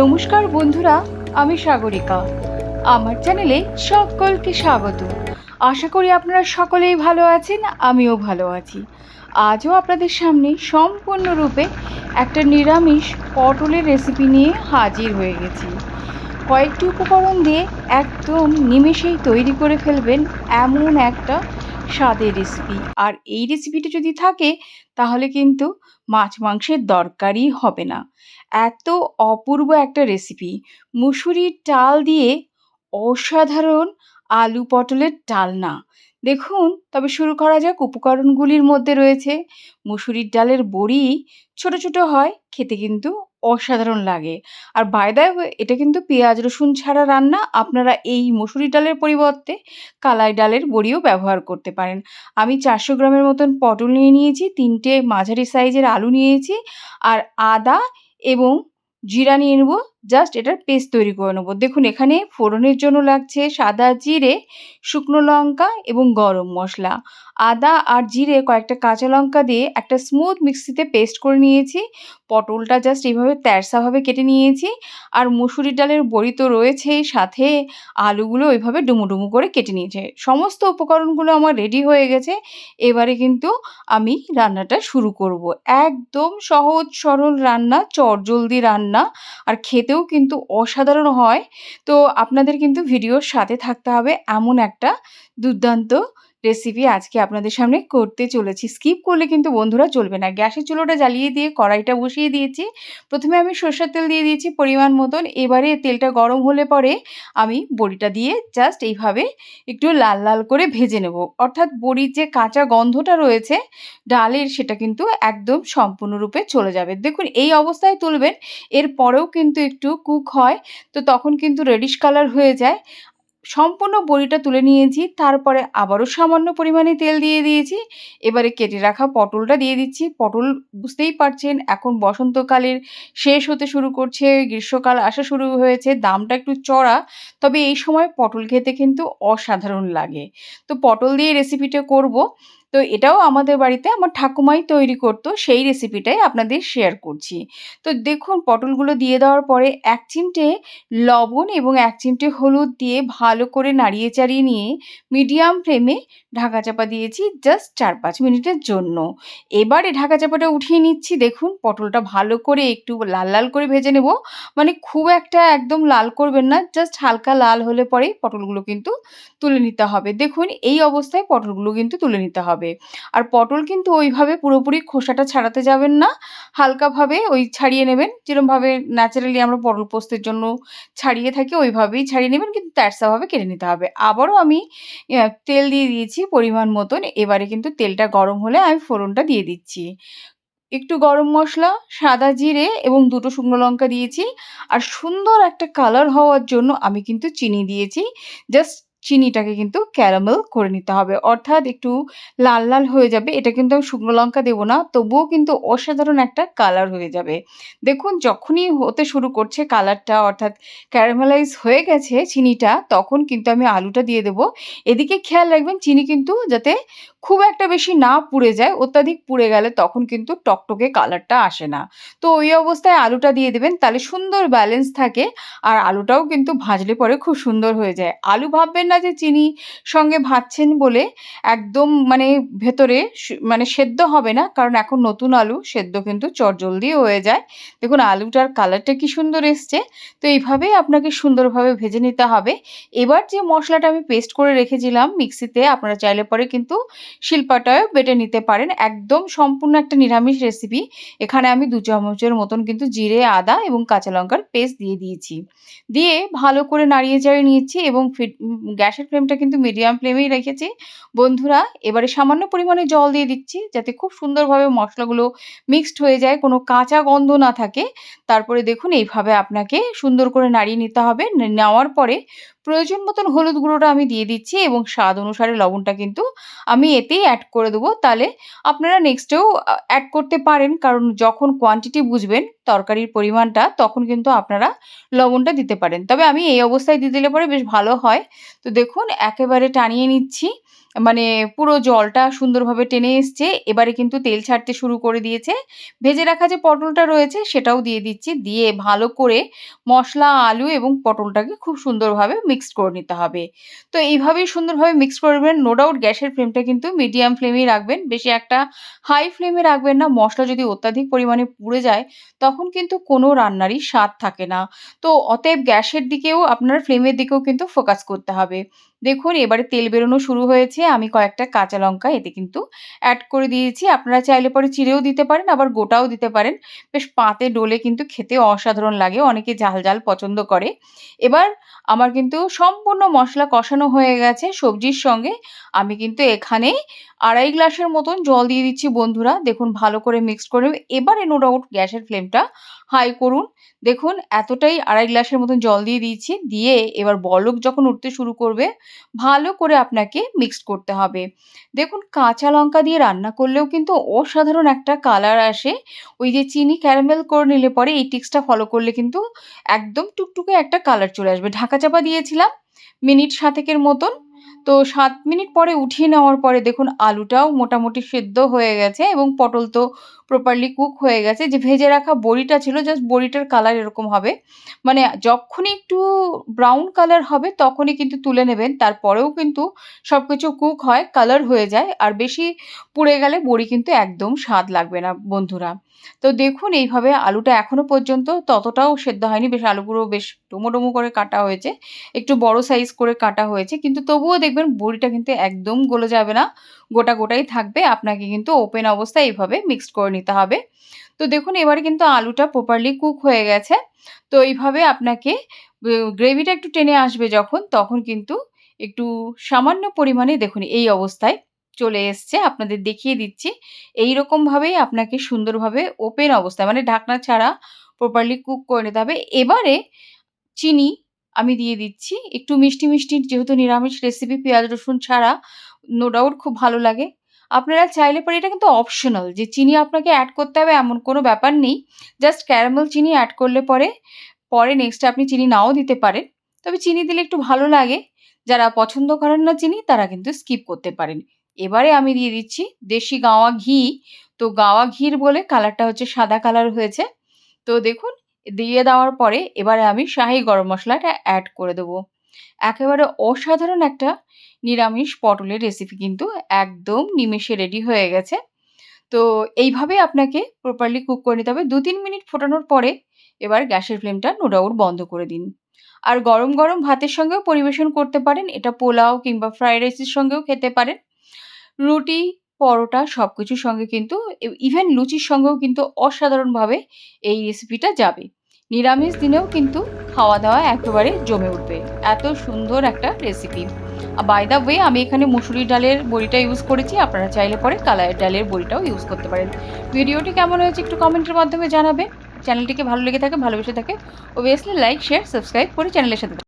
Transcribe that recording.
নমস্কার বন্ধুরা, আমি সাগরিকা। আমার চ্যানেলে সকলকে স্বাগত। আশা করি আপনারা সকলেই ভালো আছেন, আমিও ভালো আছি। আজও আপনাদের সামনে সম্পূর্ণরূপে একটা নিরামিষ পটলের রেসিপি নিয়ে হাজির হয়ে গেছি। কয়েকটি উপকরণ দিয়ে একদম নিমেষেই তৈরি করে ফেলবেন এমন একটা স্বাদের রেসিপি আর এই রেসিপিটা যদি থাকে, তাহলে কিন্তু মাছ মাংসের দরকারই হবে না। এত অপূর্ব একটা রেসিপি মুসুরির ডাল দিয়ে অসাধারণ আলু পটলের ডালনা। দেখুন, তবে শুরু করা যাক উপকরণগুলির মধ্যে রয়েছে। মুসুরির ডালের বড়ি ছোট ছোট হয়, খেতে কিন্তু অসাধারণ লাগে। আর বায়দায় এটা কিন্তু পেঁয়াজ, রসুন ছাড়া রান্না। আপনারা এই মুসুরি ডালের পরিবর্তে কালাই ডালের বড়িও ব্যবহার করতে পারেন। আমি চারশো গ্রামের মতন পটল নিয়ে নিয়েছি, তিনটে মাঝারি সাইজের আলু নিয়েছি, আর আদা এবং জিরা নিয়ে নেব। জাস্ট এটার পেস্ট তৈরি করে নেব। দেখুন, এখানে ফোড়নের জন্য লাগছে সাদা জিরে, শুকনো লঙ্কা এবং গরম মশলা। আদা আর জিরে কয়েকটা কাঁচা লঙ্কা দিয়ে একটা স্মুথ মিক্সিতে পেস্ট করে নিয়েছি। পটলটা জাস্ট এইভাবে তেরসাভাবে কেটে নিয়েছি। আর মুসুরি ডালের বড়ি তো রয়েছেই, সাথে আলুগুলো ওইভাবে ডুমু ডুমু করে কেটে নিয়েছে। সমস্ত উপকরণগুলো আমার রেডি হয়ে গেছে। এবারে কিন্তু আমি রান্নাটা শুরু করব। একদম সহজ সরল রান্না, চটজলদি রান্না। আর খেতেও কিন্তু অসাধারণ হয়। তো আপনাদের কিন্তু ভিডিওর সাথে থাকতে হবে এমন একটা দুর্দান্ত রেসিপি আজকে আপনাদের সামনে করতে চলেছি। স্কিপ করলে কিন্তু বন্ধুরা চলবে না। গ্যাসের চুলোটা জ্বালিয়ে দিয়ে কড়াইটা বসিয়ে দিয়েছি। প্রথমে আমি সর্ষের তেল দিয়ে দিয়েছি পরিমাণ মতন। এবারে তেলটা গরম হলে পরে আমি বড়িটা দিয়ে জাস্ট এইভাবে একটু লাল লাল করে ভেজে নেব। অর্থাৎ বড়ির যে কাঁচা গন্ধটা রয়েছে, ডালের সেটা কিন্তু একদম সম্পূর্ণরূপে চলে যাবে। দেখুন, এই অবস্থায় তুলবেন এর পরেও কিন্তু একটু কুক হয়, তো তখন কিন্তু রেডিশ কালার হয়ে যায়। সম্পূর্ণ বড়িটা তুলে নিয়েছি, তারপরে আবারও সামান্য পরিমাণে তেল দিয়ে দিয়েছি। এবারে কেটে রাখা পটলটা দিয়ে দিচ্ছি। পটল বুঝতেই পারছেন, এখন বসন্তকালের শেষ হতে শুরু করছে, গ্রীষ্মকাল আসা শুরু হয়েছে, দামটা একটু চড়া, তবে এই সময় পটল খেতে কিন্তু অসাধারণ লাগে। তো পটল দিয়ে রেসিপিটা করব। তো এটাও আমাদের বাড়িতে আমার ঠাকুমাই তৈরি করতো, সেই রেসিপিটাই আপনাদের শেয়ার করছি। তো দেখুন, পটলগুলো দিয়ে দেওয়ার পরে এক চিমটে লবণ এবং এক চিমটে হলুদ দিয়ে ভালো করে নাড়িয়ে চাড়িয়ে নিয়ে মিডিয়াম ফ্লেমে ঢাকা চাপা দিয়েছি জাস্ট চার পাঁচ মিনিটের জন্য। এবারে ঢাকা চাপাটা উঠিয়ে নিচ্ছি, দেখুন পটলটা ভালো করে একটু লাল লাল করে ভেজে নেব। মানে খুব একটা একদম লাল করবেন না জাস্ট হালকা লাল হলে পরেই পটলগুলো কিন্তু তুলে নিতে হবে। দেখুন, এই অবস্থায় পটলগুলো কিন্তু তুলে নিতে হবে। আর পটল কিন্তু ওইভাবে পুরোপুরি খোসাটা ছাড়াতে যাবেন না। হালকাভাবে ওই ছাড়িয়ে নেবেন। যেরকমভাবে ন্যাচারালি আমরা পটল পোস্তের জন্য ছাড়িয়ে থাকি, ওইভাবেই ছাড়িয়ে নেবেন। কিন্তু তেরসাভাবে কেটে নিতে হবে। আবারও আমি তেল দিয়ে দিয়েছি পরিমাণ মতন। এবারে কিন্তু তেলটা গরম হলে আমি ফোড়নটা দিয়ে দিচ্ছি। একটু গরম মশলা, সাদা জিরে এবং দুটো শুকনো লঙ্কা দিয়েছি। আর সুন্দর একটা কালার হওয়ার জন্য আমি কিন্তু চিনি দিয়েছি। জাস্ট চিনিটাকে কিন্তু ক্যারামেল করে নিতে হবে। অর্থাৎ একটু লাল লাল হয়ে যাবে। এটা কিন্তু আমি শুকনো লঙ্কা দেবো না, তবুও কিন্তু অসাধারণ একটা কালার হয়ে যাবে। দেখুন, যখনই হতে শুরু করছে কালারটা অর্থাৎ ক্যারামেলাইজ হয়ে গেছে চিনিটা, তখন কিন্তু আমি আলুটা দিয়ে দেবো। এদিকে খেয়াল রাখবেন, চিনি কিন্তু যাতে খুব একটা বেশি না পুড়ে যায়, অত্যাধিক পুড়ে গেলে তখন কিন্তু টকটকে কালারটা আসে না। তো ওই অবস্থায় আলুটা দিয়ে দেবেন, তাহলে সুন্দর ব্যালেন্স থাকে, আর আলুটাও কিন্তু ভাজলে পরে খুব সুন্দর হয়ে যায়। আলু ভাববেন না যে চিনি সঙ্গে ভাজছেন বলে একদম মানে ভেতরে মানে সেদ্ধ হবে না, কারণ এখন নতুন আলু, সেদ্ধ কিন্তু চটজলদি হয়ে যায়। দেখুন, আলুটার কালারটা কি সুন্দর এসছে। তো এইভাবেই আপনাকে সুন্দরভাবে ভেজে নিতে হবে। এবার যে মশলাটা আমি পেস্ট করে রেখেছিলাম মিক্সিতে আপনারা চাইলে পরে কিন্তু শিল্পাটাও বেটে নিতে পারেন। একদম সম্পূর্ণ একটা নিরামিষ রেসিপি এখানে আমি দু চামচের মতন কিন্তু জিরে, আদা এবং কাঁচা লঙ্কার পেস্ট দিয়ে দিয়েছি। দিয়ে ভালো করে নাড়িয়ে চাড়িয়ে নিয়েছি এবং গ্যাসের ফ্লেমটা কিন্তু মিডিয়াম ফ্লেমেই রেখেছি। বন্ধুরা, এবারে সামান্য পরিমাণে জল দিয়ে দিচ্ছি যাতে খুব সুন্দরভাবে মশলাগুলো মিক্সড হয়ে যায়, কোনো কাঁচা গন্ধ না থাকে। তারপরে দেখুন, এইভাবে আপনাকে সুন্দর করে নাড়িয়ে নিতে হবে। নেওয়ার পরে প্রয়োজন মতন হলুদ গুঁড়োটা আমি দিয়ে দিচ্ছি এবং স্বাদ অনুসারে লবণটা কিন্তু আমি এতেই অ্যাড করে দেবো। তাহলে আপনারা নেক্সটেও অ্যাড করতে পারেন। কারণ যখন কোয়ান্টিটি বুঝবেন, তরকারির পরিমাণটা, তখন কিন্তু আপনারা লবণটা দিতে পারেন। তবে আমি এই অবস্থায় দিয়ে দিলে পরে বেশ ভালো হয়। তো দেখুন, একেবারে টানিয়ে নিচ্ছি। মানে পুরো জলটা সুন্দরভাবে টেনে এসছে। এবারে কিন্তু তেল ছাড়তে শুরু করে দিয়েছে। ভেজে রাখা যে পটলটা রয়েছে সেটাও দিয়ে দিচ্ছি। দিয়ে ভালো করে মশলা, আলু এবং পটলটাকে খুব সুন্দরভাবে মিক্সড করে নিতে হবে। তো এইভাবেই সুন্দরভাবে মিক্স করবেন নো ডাউট গ্যাসের ফ্লেমটা কিন্তু মিডিয়াম ফ্লেমেই রাখবেন। বেশি একটা হাই ফ্লেমে রাখবেন না। মশলা যদি অত্যাধিক পরিমাণে পুড়ে যায়, তখন কিন্তু কোনো রান্নারই স্বাদ থাকে না। তো অতএব গ্যাসের দিকেও আপনার ফ্লেমের দিকেও কিন্তু ফোকাস করতে হবে। দেখুন, এবারে তেল বেরোনো শুরু হয়েছে। আমি কয়েকটা কাঁচা লঙ্কা এতে কিন্তু অ্যাড করে দিয়েছি। আপনারা চাইলে পরে চিড়েও দিতে পারেন, আবার গোটাও দিতে পারেন। বেশ পাতে ডোলে কিন্তু খেতে অসাধারণ লাগে, অনেকে ঝাল ঝাল পছন্দ করে। এবার আমার কিন্তু সম্পূর্ণ মশলা কষানো হয়ে গেছে সবজির সঙ্গে। আমি কিন্তু এখানে আড়াই গ্লাসের মতন জল দিয়ে দিচ্ছি বন্ধুরা। দেখুন, ভালো করে মিক্স করে এবারে নো ডাউট গ্যাসের ফ্লেমটা হাই করুন। দেখুন, এতটাই আড়াই গ্লাসের মতন জল দিয়ে দিয়েছি। দিয়ে এবার বলক যখন উঠতে শুরু করবে ভালো করে আপনাকে মিক্সড করতে হবে। দেখুন, কাঁচা লঙ্কা দিয়ে রান্না করলেও কিন্তু অসাধারণ একটা কালার আসে। ওই যে চিনি ক্যারামেল করে নিলে পরে এই টিক্সটা ফলো করলে কিন্তু একদম টুকটুকে একটা কালার চলে আসবে। ঢাকা চাপা দিয়েছিলাম, মিনিট সাতেকের মতন। তো সাত মিনিট পরে উঠিয়ে নেওয়ার পরে দেখুন আলুটাও মোটামুটি সেদ্ধ হয়ে গেছে এবং পটল তো প্রপারলি কুক হয়ে গেছে। যে ভেজে রাখা বড়িটা ছিল জাস্ট বড়িটার কালার এরকম হবে। মানে যখনই একটু ব্রাউন কালার হবে তখনই কিন্তু তুলে নেবেন। তারপরেও কিন্তু সব কিছু কুক হয় কালার হয়ে যায়। আর বেশি পুড়ে গেলে বড়ি কিন্তু একদম স্বাদ লাগবে না, বন্ধুরা। তো দেখুন, এইভাবে আলুটা এখনও পর্যন্ত ততটাও সেদ্ধ হয়নি। বেশ আলুগুলো বেশ ডুমো করে কাটা হয়েছে। একটু বড় সাইজ করে কাটা হয়েছে। কিন্তু তবুও দেখবেন বড়িটা কিন্তু একদম গলে যাবে না। গোটা গোটাই থাকবে। আপনাকে কিন্তু ওপেন অবস্থায় এইভাবে মিক্সড করে নিতে হবে। তো দেখুন, এবারে কিন্তু আলুটা প্রপারলি কুক হয়ে গেছে। তো এইভাবে আপনাকে গ্রেভিটা একটু টেনে আসবে যখন, তখন কিন্তু একটু সামান্য পরিমাণে দেখুন এই অবস্থায় চলে এসছে, আপনাদের দেখিয়ে দিচ্ছি। এই রকমভাবেই আপনাকে সুন্দরভাবে ওপেন অবস্থায় মানে ঢাকনা ছাড়া প্রপারলি কুক করে নিতে হবে। এবারে চিনি আমি দিয়ে দিচ্ছি, একটু মিষ্টি মিষ্টি যেহেতু নিরামিষ রেসিপি পেঁয়াজ, রসুন ছাড়া নো ডাউট খুব ভালো লাগে। আপনারা চাইলে পরে এটা কিন্তু অপশনাল যে চিনি আপনাকে অ্যাড করতে হবে এমন কোনো ব্যাপার নেই। জাস্ট ক্যারামেল চিনি অ্যাড করলে পরে পরে নেক্সটে আপনি চিনি নাও দিতে পারেন। তবে চিনি দিলে একটু ভালো লাগে, যারা পছন্দ করেন না চিনি, তারা কিন্তু স্কিপ করতে পারেন। এবারে আমি দিয়ে দিচ্ছি দেশি গাওয়া ঘি। তো গাওয়া ঘির বলে কালারটা হচ্ছে সাদা কালার হয়েছে। তো দেখুন, দিয়ে দেওয়ার পরে এবারে আমি শাহি গরম মশলাটা অ্যাড করে দেবো। একেবারে অসাধারণ একটা নিরামিষ পটলের রেসিপি কিন্তু একদম নিমেষে রেডি হয়ে গেছে। তো এইভাবে আপনাকে প্রপারলি কুক করে নিতে হবে। দু তিন মিনিট ফোটানোর পরে এবার গ্যাসের ফ্লেমটা নো ডাউট বন্ধ করে দিন। আর গরম গরম ভাতের সঙ্গেও পরিবেশন করতে পারেন। এটা পোলাও কিংবা ফ্রাইড রাইসের সঙ্গেও খেতে পারেন। রুটি, পরোটা সব কিছুর সঙ্গে কিন্তু ইভেন লুচির সঙ্গেও কিন্তু অসাধারণভাবে এই রেসিপিটা যাবে। নিরামিষ দিনেও কিন্তু খাওয়া দাওয়া একেবারে জমে উঠবে। এত সুন্দর একটা রেসিপি বাই দ্য ওয়ে আমি এখানে মুসুরি ডালের বড়িটা ইউজ করেছি। আপনারা চাইলে পরে কালারের ডালের বড়িটাও ইউজ করতে পারেন। ভিডিওটি কেমন হয়েছে একটু কমেন্টের মাধ্যমে জানাবে চ্যানেলটিকে ভালো লেগে থাকে, ভালোবেসে থাকে ওবিয়াসলি লাইক শেয়ার সাবস্ক্রাইব করে চ্যানেলের সাথে